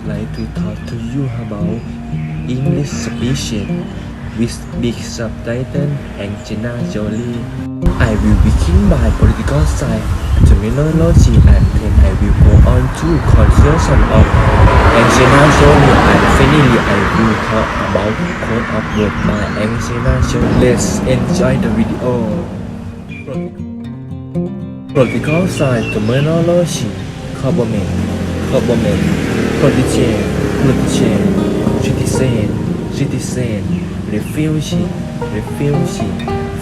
Would like to talk to you about English speaking with big subtitle Angelina Jolie. I will begin by political science, terminology, and then I will go on to conception of Angelina Jolie. And finally, I will talk about quote of word by Angelina Jolie. Let's enjoy the video. Political science terminology government government politician politician citizen citizen refugee refugee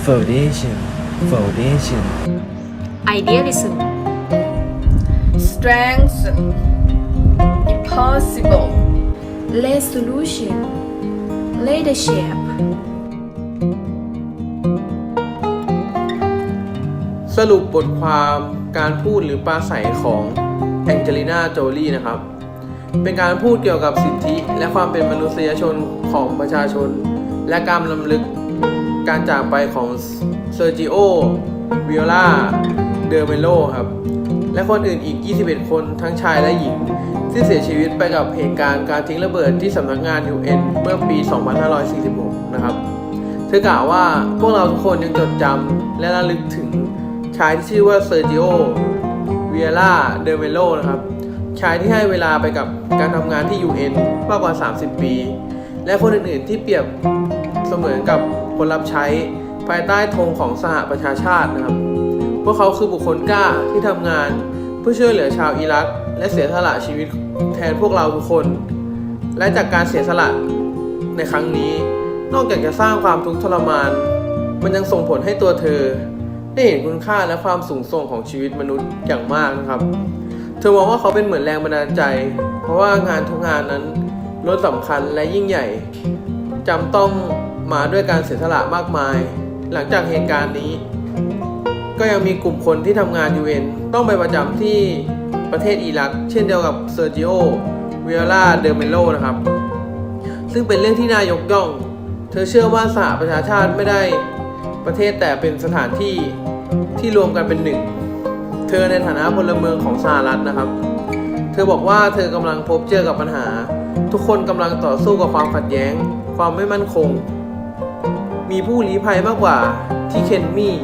foundation foundation idealism strength impossible resolution leadership สรุปบทความการพูดหรือปราศัยของ แองเจลิน่าโจลีนะครับ เป็นการพูดเกี่ยวกับสิทธิ และความเป็นมนุษยชนของประชาชน และการลำลึกการจากไปของเซอร์จิโอวิโอลาเดอเมโลครับ และคนอื่นอีก 21 คนทั้งชายและหญิง ที่เสียชีวิตไปกับเหตุการณ์การทิ้งระเบิดที่สำนักงาน UN เมื่อปี 2546 นะครับ เธอกล่าวว่าพวกเราทุกคนยังจดจำและระลึกถึงชายที่ชื่อว่าเซอร์จิโอ วียร่า เดเมโลนะครับ ชายที่ให้เวลาไปกับการทำงานที่ UN มากกว่า 30 ปี และคนอื่นๆที่เปรียบเสมือนกับคนรับใช้ภายใต้ธงของสหประชาชาตินะครับ พวกเขาคือบุคคลกล้าที่ทำงาน เพื่อช่วยเหลือชาวอิรัก และเสียสละชีวิตแทนพวกเราทุกคน และจากการเสียสละในครั้งนี้ นอกจากจะสร้างความทุกข์ทรมาน มันยังส่งผลให้ตัวเธอ ได้เห็นคุณค่าและความสูงส่งของชีวิตมนุษย์อย่างมากนะครับ เธอมองว่าเขาเป็นเหมือนแรงบันดาลใจ เพราะว่างานทุกงานนั้นล้วนสำคัญและยิ่งใหญ่จำต้องมาด้วยการเสียสละมากมาย หลังจากเหตุการณ์นี้ ก็ยังมีกลุ่มคนที่ทำงาน UN ต้องไปประจำที่ประเทศอิรัก เช่นเดียวกับเซอร์จิโอวิโอลาเดอเมโลนะครับ ซึ่งเป็นเรื่องที่น่ายกย่อง เธอเชื่อว่าสหประชาชาติไม่ได้ ประเทศแต่เป็นสถานที่ที่รวมกันเป็นหนึ่ง เธอในฐานะพลเมืองของสหรัฐนะครับ เธอบอกว่าเธอกำลังพบเจอกับปัญหา ทุกคนกำลังต่อสู้กับความขัดแย้ง ความไม่มั่นคง มีผู้ลี้ภัยมากกว่าที่เคนมี่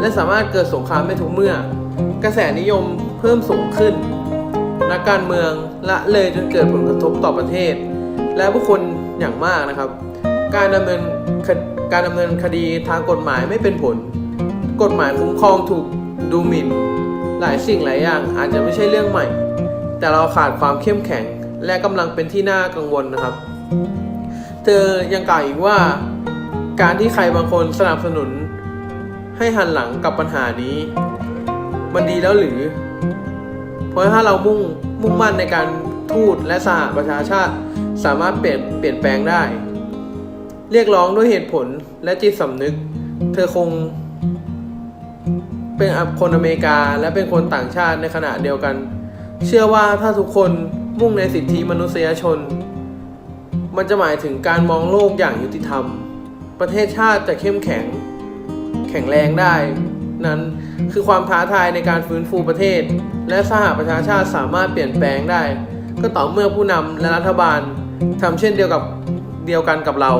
และสามารถเกิดสงครามได้ทุกเมื่อ กระแสนิยมเพิ่มสูงขึ้น นักการเมืองละเลยจนเกิดผลกระทบต่อประเทศ และผู้คนอย่างมากนะครับ การดำเนิน การดำเนินคดีทางกฎหมายไม่เป็นผล กฎหมายคุ้มครองถูกดูหมิ่น หลายสิ่งหลายอย่างอาจจะไม่ใช่เรื่องใหม่ แต่เราขาดความเข้มแข็งและกำลังเป็นที่น่ากังวลนะครับ เธอยังกล่าวอีกว่า การที่ใครบางคนสนับสนุน ให้หันหลังกับปัญหานี้ มันดีแล้วหรือ เพราะถ้าเรามุ่งมุ่งมั่นในการทูตและสหประชาชาติ สามารถเปลี่ยนเปลี่ยนแปลงได้ เรียกร้องด้วยเหตุผลและจิตสำนึก เธอคง เป็นคนอเมริกาและเป็นคนต่างชาติในขณะเดียวกัน เชื่อว่าถ้าทุกคนมุ่งในสิทธิมนุษยชน มันจะหมายถึงการมองโลกอย่างยุติธรรม ประเทศชาติจะเข้มแข็ง แข็งแรงได้ นั้นคือความท้าทายในการฟื้นฟูประเทศ และสหประชาชาติสามารถเปลี่ยนแปลงได้ ก็ต่อเมื่อผู้นำและรัฐบาลทำเช่นเดียวกับเดียวกันกับเรา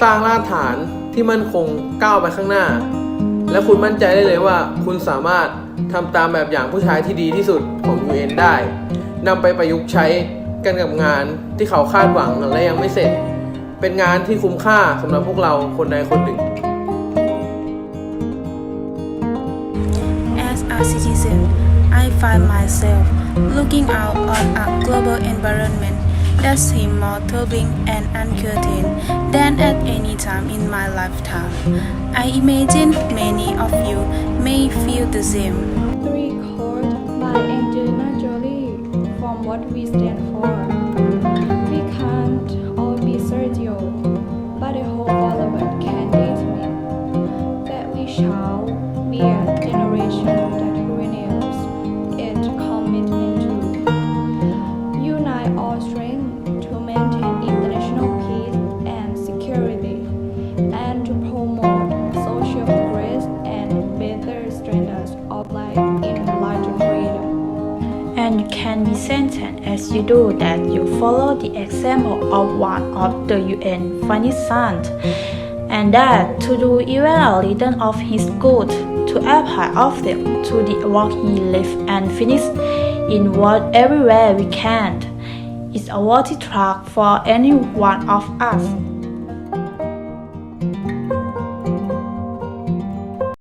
สร้างรากฐานที่มั่นคงก้าวไปข้างหน้า และคุณมั่นใจได้เลยว่า คุณสามารถทำตามแบบอย่างผู้ชายที่ดีที่สุดของ UN ได้นำไปประยุกต์ใช้กันกับงานที่เขาคาดหวังและยังไม่เสร็จ เป็นงานที่คุ้มค่าสำหรับพวกเราคนใดคนหนึ่ง As a citizen, I find myself looking out on a global environment that seems more troubling and uncertain than time in my lifetime. I imagine many of you may feel the same. Can be as you do that you follow the example of one of the UN sons, and that to do even a little of his good to apply of them to the work he left and finished in what everywhere we can is a worthy track for any one of us.